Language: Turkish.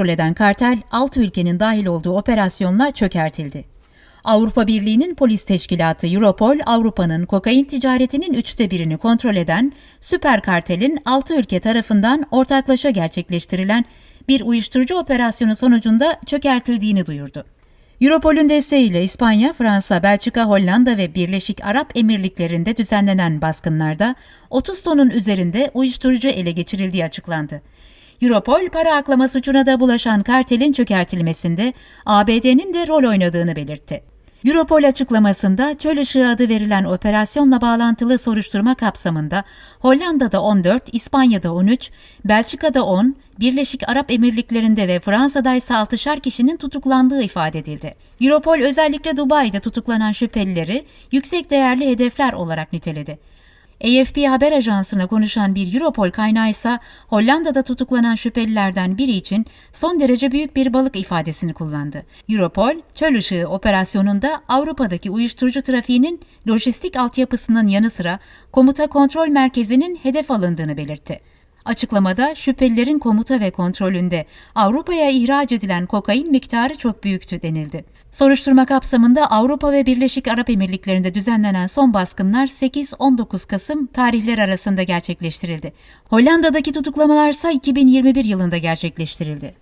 kontrol eden kartel 6 ülkenin dahil olduğu operasyonla çökertildi. Avrupa Birliği'nin polis teşkilatı Europol, Avrupa'nın kokain ticaretinin üçte birini kontrol eden süper kartelin 6 ülke tarafından ortaklaşa gerçekleştirilen bir uyuşturucu operasyonu sonucunda çökertildiğini duyurdu. Europol'ün desteğiyle İspanya, Fransa, Belçika, Hollanda ve Birleşik Arap Emirlikleri'nde düzenlenen baskınlarda 30 tonun üzerinde uyuşturucu ele geçirildiği açıklandı. Europol, para aklama suçuna da bulaşan kartelin çökertilmesinde ABD'nin de rol oynadığını belirtti. Europol açıklamasında Çöl Işığı adı verilen operasyonla bağlantılı soruşturma kapsamında Hollanda'da 14, İspanya'da 13, Belçika'da 10, Birleşik Arap Emirlikleri'nde ve Fransa'da ise 6'şar kişinin tutuklandığı ifade edildi. Europol özellikle Dubai'de tutuklanan şüphelileri yüksek değerli hedefler olarak niteledi. AFP haber ajansına konuşan bir Europol kaynağı ise Hollanda'da tutuklanan şüphelilerden biri için son derece büyük bir balık ifadesini kullandı. Europol, Çöl Işığı operasyonunda Avrupa'daki uyuşturucu trafiğinin lojistik altyapısının yanı sıra komuta kontrol merkezinin hedef alındığını belirtti. Açıklamada şüphelilerin komuta ve kontrolünde Avrupa'ya ihraç edilen kokain miktarı çok büyüktü denildi. Soruşturma kapsamında Avrupa ve Birleşik Arap Emirlikleri'nde düzenlenen son baskınlar 8-19 Kasım tarihler arasında gerçekleştirildi. Hollanda'daki tutuklamalar ise 2021 yılında gerçekleştirildi.